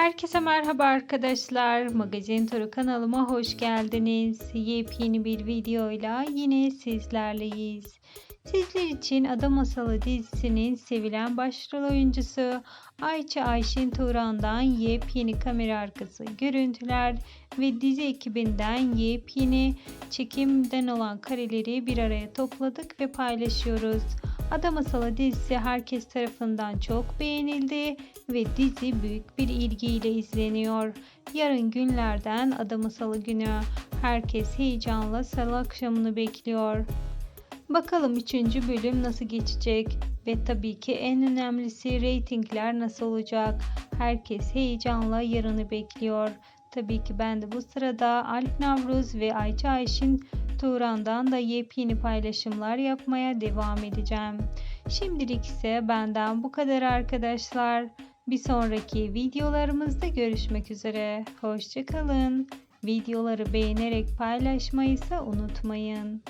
Herkese merhaba arkadaşlar. Magazin Turu kanalıma hoş geldiniz. Yepyeni bir videoyla yine sizlerleyiz. Sizler için Ada Masalı dizisinin sevilen başrol oyuncusu Ayça Ayşin Turan'dan yepyeni kamera arkası görüntüler ve dizi ekibinden yepyeni çekimden olan kareleri bir araya topladık ve paylaşıyoruz. Ada Masalı dizisi herkes tarafından çok beğenildi ve dizi büyük bir ilgiyle izleniyor. Yarın günlerden Ada Masalı günü. Herkes heyecanla salı akşamını bekliyor. Bakalım 3. bölüm nasıl geçecek ve tabii ki en önemlisi reytingler nasıl olacak. Herkes heyecanla yarını bekliyor. Tabii ki ben de bu sırada Alp Navruz ve Ayça Ayşin Turan'dan da yepyeni paylaşımlar yapmaya devam edeceğim. Şimdilik ise benden bu kadar arkadaşlar. Bir sonraki videolarımızda görüşmek üzere. Hoşçakalın. Videoları beğenerek paylaşmayı ise unutmayın.